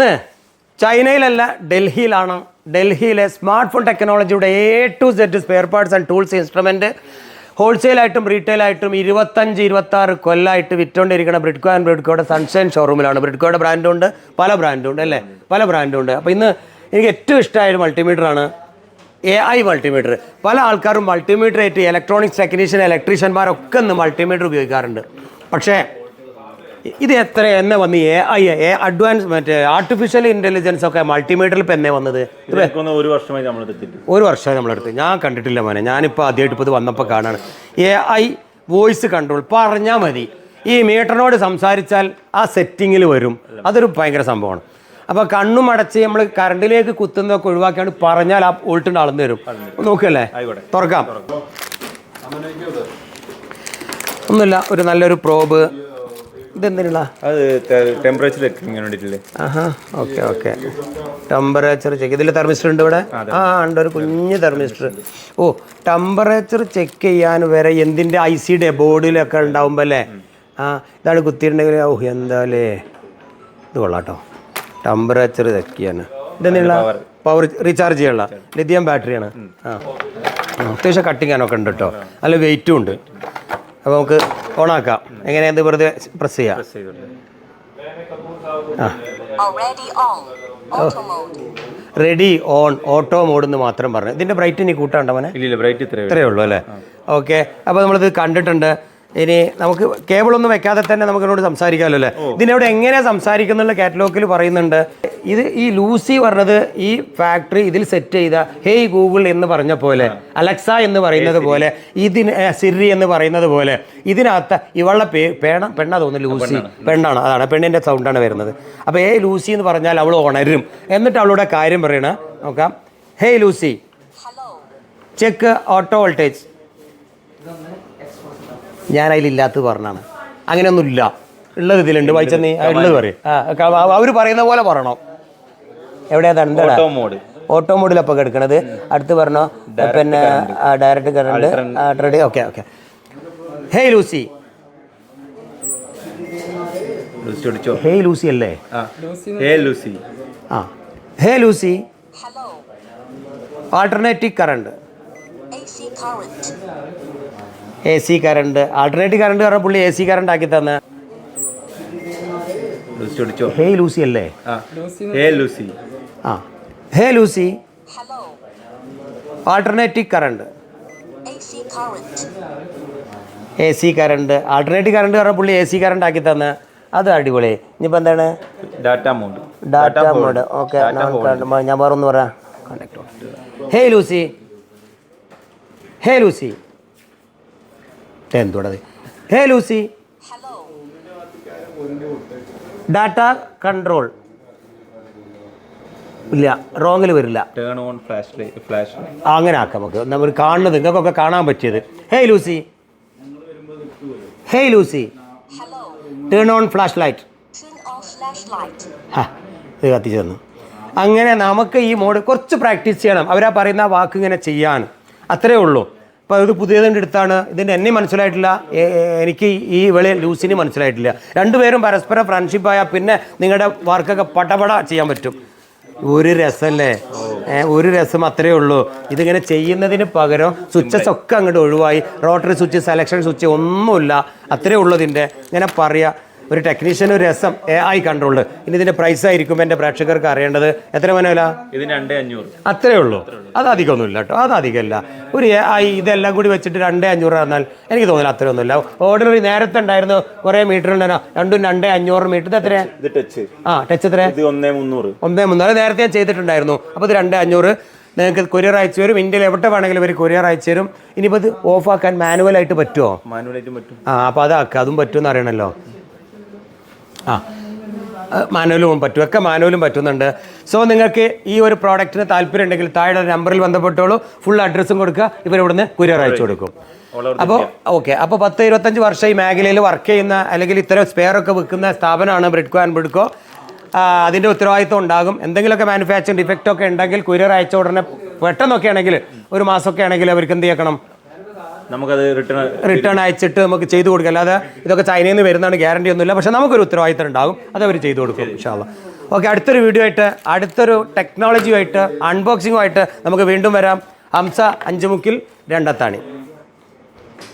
ഇന്ന് ചൈനയിലല്ല ഡൽഹിയിലാണ്. ഡൽഹിയിലെ സ്മാർട്ട് ഫോൺ ടെക്നോളജിയുടെ A to Z spare parts and tools instrument ഹോൾസെയിലായിട്ടും റീറ്റെയിലായിട്ടും ഇരുപത്തഞ്ച് ഇരുപത്തി ആറ് കൊല്ലമായിട്ട് വിറ്റുകൊണ്ടിരിക്കുന്ന ബ്രിഡ്കോ ആൻഡ് ബ്രിഡ്കോയുടെ സൺഷൈൻ ഷോറൂമിലാണ് ബ്രിഡ്കോയുടെ ബ്രാൻഡും ഉണ്ട് പല ബ്രാൻഡും ഉണ്ട് അല്ലേ? പല ബ്രാൻഡും ഉണ്ട് അപ്പോൾ ഇന്ന് എനിക്ക് ഏറ്റവും ഇഷ്ടമായ ഒരു മൾട്ടിമീറ്ററാണ് എ ഐ മൾട്ടിമീറ്റർ പല ആൾക്കാരും മൾട്ടിമീറ്റർ ആയിട്ട് ഇലക്ട്രോണിക്സ് ടെക്നീഷ്യൻ ഇലക്ട്രീഷ്യന്മാരൊക്കെ ഇന്ന് മൾട്ടിമീറ്റർ ഉപയോഗിക്കാറുണ്ട്. പക്ഷേ ഇത് എത്ര എന്നെ വന്ന് എ ഐ എ അഡ്വാൻസ് മറ്റേ ആർട്ടിഫിഷ്യൽ ഇന്റലിജൻസ് ഒക്കെ മൾട്ടിമീറ്ററിൽ ഇപ്പം എന്നെ വന്നത്? ഒരു വർഷമായി നമ്മൾ ഒരു വർഷമായി നമ്മളെടുത്ത് ഞാൻ കണ്ടിട്ടില്ല മോനെ. ഞാനിപ്പോൾ ആദ്യമായിട്ട് ഇപ്പോൾ ഇത് വന്നപ്പോൾ കാണാണ്. എ ഐ വോയിസ് കൺട്രോൾ പറഞ്ഞാൽ മതി. ഈ മീറ്ററിനോട് സംസാരിച്ചാൽ ആ സെറ്റിങ്ങിൽ വരും. അതൊരു ഭയങ്കര സംഭവമാണ്. അപ്പോൾ കണ്ണും അടച്ച് നമ്മൾ കറണ്ടിലേക്ക് കുത്തുന്നതൊക്കെ ഒഴിവാക്കിയാണ് പറഞ്ഞാൽ ആ വോൾട്ടിന്റെ അളന്ന് തരും. നോക്കല്ലേ. തുറക്കാം. ഒന്നുമില്ല. ഒരു നല്ലൊരു പ്രോബ് ഇതെന്തിനുള്ള? അത് ടെമ്പറേച്ചർ ചെക്കിങ്ങിന് വേണ്ടിയിട്ടില്ലേ? ആഹാ ഓക്കെ ഓക്കെ. ടെമ്പറേച്ചർ ചെക്ക് ഇതിൽ തെർമിസ്റ്റർ ഉണ്ട് ഇവിടെ? ആ ഉണ്ട്. ഒരു കുഞ്ഞ് തെർമിസ്റ്റർ ഓ ടെമ്പറേച്ചർ ചെക്ക് ചെയ്യാൻ വരെ എന്തിന്റെ ഐ സിയുടെ ബോർഡിലൊക്കെ ഉണ്ടാവുമ്പോൾ അല്ലേ? ആ ഇതാണ് കുത്തിയിട്ടുണ്ടെങ്കിൽ ഓ എന്താല്ലേ ഇത് കൊള്ളാട്ടോ. ടെമ്പറേച്ചർ ചെക്ക് ചെയ്യാൻ ഇതെന്തിനുള്ള? പവർ റീചാർജ് ചെയ്യാനുള്ള. ലിഥിയം ബാറ്ററിയാണ് ആ. ആ, അത്യാവശ്യം കട്ടിങ്ങാനൊക്കെ ഉണ്ട് കേട്ടോ. നല്ല വെയിറ്റും ഉണ്ട്. അപ്പോൾ നമുക്ക് ഓണാക്കാം. എങ്ങനെയാ വെറുതെ പ്രസ് ചെയ്യാം? ആ. Already on. Auto mode. Ready on auto mode എന്ന് മാത്രം പറഞ്ഞു. ഇതിന്റെ ബ്രൈറ്റ് ഇനി കൂട്ടാണ്ടോ മോനെ? ഇല്ല ബ്രൈറ്റ് ഇത്രയേ ഇത്രയേ ഉള്ളൂ അല്ലേ? ഓക്കെ അപ്പോൾ നമ്മളിത് കണ്ടിട്ടുണ്ട്. ഇനി നമുക്ക് കേബിൾ ഒന്നും വെക്കാതെ തന്നെ നമുക്ക് ഇതിനോട് സംസാരിക്കാമല്ലോ അല്ലേ? ഇതിനോട് എങ്ങനെ സംസാരിക്കുന്നുള്ള കാറ്റലോഗിൽ പറയുന്നുണ്ട്. ഇത് ഈ ലൂസി പറഞ്ഞത് ഈ ഫാക്ടറി ഇതിൽ സെറ്റ് ചെയ്ത ഹേയ് ഗൂഗിൾ എന്ന് പറഞ്ഞ പോലെ അലക്സ എന്ന് പറയുന്നത് പോലെ ഇതിന് സിറി എന്ന് പറയുന്നത് പോലെ ഇതിനകത്ത് ഇവളുടെ പേ പേണ പെണ്ണാ തോന്നുന്നു ലൂസി. പെണ്ണാണ്. അതാണ്. പെണ്ണിന്റെ സൗണ്ടാണ് വരുന്നത്. അപ്പോൾ ഏ ലൂസി എന്ന് പറഞ്ഞാൽ അവൾ ഉണരും. എന്നിട്ട് അവളുടെ കാര്യം പറയണ. നോക്കാം. Hey Lucy. Check auto voltage ഞാൻ അതിലില്ലാത്തത് പറഞ്ഞാണ്. അങ്ങനെയൊന്നുമില്ല. ഉള്ളത് ഇതിലുണ്ട്. വായിച്ചെന്ന് നീ ഉള്ളത് പറയും. ആ അവർ പറയുന്ന പോലെ പറയണം. എവിടെയാ തണ്ട ഓട്ടോ മോഡ് ഓട്ടോ മോഡിലപ്പോൾ എടുക്കണത് അടുത്ത് പറഞ്ഞോ പിന്നെ direct current ready okay okay hey Lucy hey Lucy അല്ലേ? ആ. ഏ ലൂസി ആ. Hey Lucy. Alternative current. A C current alternative current പറഞ്ഞ പുള്ളി എ സി കറണ്ട് ആക്കി തന്നെ. ഹേ ലൂസി അല്ലേ? ആ. Hey Lucy. ആ. Hey Lucy. Alternative current. A C current alternative current പറഞ്ഞ പുള്ളി എ സി കറണ്ട് ആക്കി തന്നെ. അത് അടിപൊളി. ഇനിയിപ്പോൾ എന്താണ്? Data mode data mode okay ഞാൻ വേറെ ഒന്ന് പറയാം. Hey Lucy. Hey Lucy. എന്തോടത് hey Lucy. Data control ഇല്ല റോങ്ങിൽ വരില്ല. ടേൺ ഓൺ ഫ്ലാഷ് ഫ്ലാഷ് അങ്ങനെ ആക്കാം നമുക്ക്. നമ്മൾ കാണുന്നത് നിങ്ങൾക്കൊക്കെ കാണാൻ പറ്റിയത്. Hey Lucy. Hey Lucy. Turn on flash light ഇത് കത്തിച്ചു തന്നു. അങ്ങനെ നമുക്ക് ഈ മോഡ് കുറച്ച് പ്രാക്ടീസ് ചെയ്യണം. അവരാ പറയുന്ന വാക്ക് ഇങ്ങനെ ചെയ്യാൻ. അത്രേ ഉള്ളൂ. അപ്പോൾ ഇത് പുതിയതിന്റെ അടുത്താണ്. ഇതിന്റെ എന്നെ മനസ്സിലായിട്ടില്ല. എനിക്ക് ഈ വെളി ലൂസിന് മനസ്സിലായിട്ടില്ല. രണ്ടുപേരും പരസ്പരം ഫ്രണ്ട്ഷിപ്പായാൽ പിന്നെ നിങ്ങളുടെ വർക്കൊക്കെ പടപട ചെയ്യാൻ പറ്റും. ഒരു രസമല്ലേ ഒരു രസം അത്രേ ഉള്ളൂ. ഇതിങ്ങനെ ചെയ്യുന്നതിന് പകരം സ്വിച്ചസ് ഒക്കെ അങ്ങോട്ട് ഒഴിവായി. റോട്ടറി സ്വിച്ച് സെലക്ഷൻ സ്വിച്ച് ഒന്നുമില്ല. അത്രേ ഉള്ളൂ ഇതിന്റെ ഇങ്ങനെ പറയുക ഒരു ടെക്നീഷ്യൻ ഒരു രസം എ ഐ കൺട്രോൾഡ് ഇനി ഇതിന്റെ പ്രൈസ് ആയിരിക്കും എന്റെ പ്രേക്ഷകർക്ക് അറിയേണ്ടത്. എത്ര മനോല? ഇതിന് രണ്ടേ അഞ്ഞൂറ്. അത്രേ ഉള്ളൂ. അത് അധികമൊന്നുമില്ല കേട്ടോ. അത് അധികമല്ല. ഒരു എ ഐ ഇതെല്ലാം കൂടി വെച്ചിട്ട് രണ്ടേ അഞ്ഞൂറ് പറഞ്ഞാൽ എനിക്ക് തോന്നുന്നില്ല അത്രയൊന്നുമില്ല ഓർഡിനറി നേരത്തെ ഉണ്ടായിരുന്നു കുറേ മീറ്റർ ഉണ്ടായിരുന്നു രണ്ടും രണ്ടേ അഞ്ഞൂറ് മീറ്റർ എത്ര ടച്ച് ആ ടച്ച് എത്ര ഒന്നേ മുന്നൂറ്. ഒന്നേ നേരത്തെ ഞാൻ ചെയ്തിട്ടുണ്ടായിരുന്നു. അപ്പോൾ ഇത് രണ്ടേ അഞ്ഞൂറ്. നിങ്ങൾക്ക് കൊറിയർ അയച്ചു തരും. ഇന്ത്യയിൽ എവിടെ വേണമെങ്കിലും ഒരു കൊറിയർ അയച്ചു തരും. ഇനിയിപ്പോൾ ഇത് ഓഫ് ആക്കാൻ ഓഫാക്കാൻ മാനുവലായിട്ട് പറ്റുമോ ആയിട്ട് പറ്റും. ആ അപ്പോൾ അതാക്കുക അതും പറ്റുമെന്ന് അറിയണമല്ലോ ആ. മാനുവലും പറ്റും. ഒക്കെ മാനുവലും പറ്റുന്നുണ്ട്. സോ നിങ്ങൾക്ക് ഈ ഒരു പ്രോഡക്റ്റിന് താല്പര്യം ഉണ്ടെങ്കിൽ താഴെ നമ്പറിൽ ബന്ധപ്പെട്ടോളൂ ഫുൾ അഡ്രസ്സും കൊടുക്കുക. ഇവരിവിടുന്ന് കുരിയർ അയച്ചു കൊടുക്കും. അപ്പോൾ ഓക്കെ അപ്പോൾ പത്ത് ഇരുപത്തഞ്ച് വർഷം ഈ മേഖലയിൽ വർക്ക് ചെയ്യുന്ന അല്ലെങ്കിൽ ഇത്തരം സ്പെയർ ഒക്കെ വിൽക്കുന്ന സ്ഥാപനമാണ് ബ്രിഡ്കോ ആൻഡ് ബ്രിഡ്കോ അതിന്റെ ഉത്തരവാദിത്വം ഉണ്ടാകും. എന്തെങ്കിലുമൊക്കെ മാനുഫാക്ചറിങ് ഡിഫക്റ്റ് ഒക്കെ ഉണ്ടെങ്കിൽ കുരിയർ അയച്ച ഉടനെ പെട്ടെന്നൊക്കെ ആണെങ്കിൽ ഒരു മാസമൊക്കെ ആണെങ്കിൽ അവർക്ക് എന്ത് ചെയ്യണം? നമുക്കത് റിട്ടേൺ റിട്ടേൺ അയച്ചിട്ട് നമുക്ക് ചെയ്തു കൊടുക്കുക അല്ലാതെ ഇതൊക്കെ ചൈനയിൽ നിന്ന് വരുന്നതാണ് ഗ്യാരണ്ടി ഒന്നുമില്ല. പക്ഷെ നമുക്കൊരു ഉത്തരവാദിത്തം ഉണ്ടാകും അത് അവർ ചെയ്തു കൊടുക്കും ഇൻഷാല്ല ഓക്കെ അടുത്തൊരു വീഡിയോ ആയിട്ട് അടുത്തൊരു ടെക്നോളജിയുമായിട്ട് അൺബോക്സിങ്ങുമായിട്ട് നമുക്ക് വീണ്ടും വരാം. ഹംസ അഞ്ചുമുക്കിൽ രണ്ടത്താണി.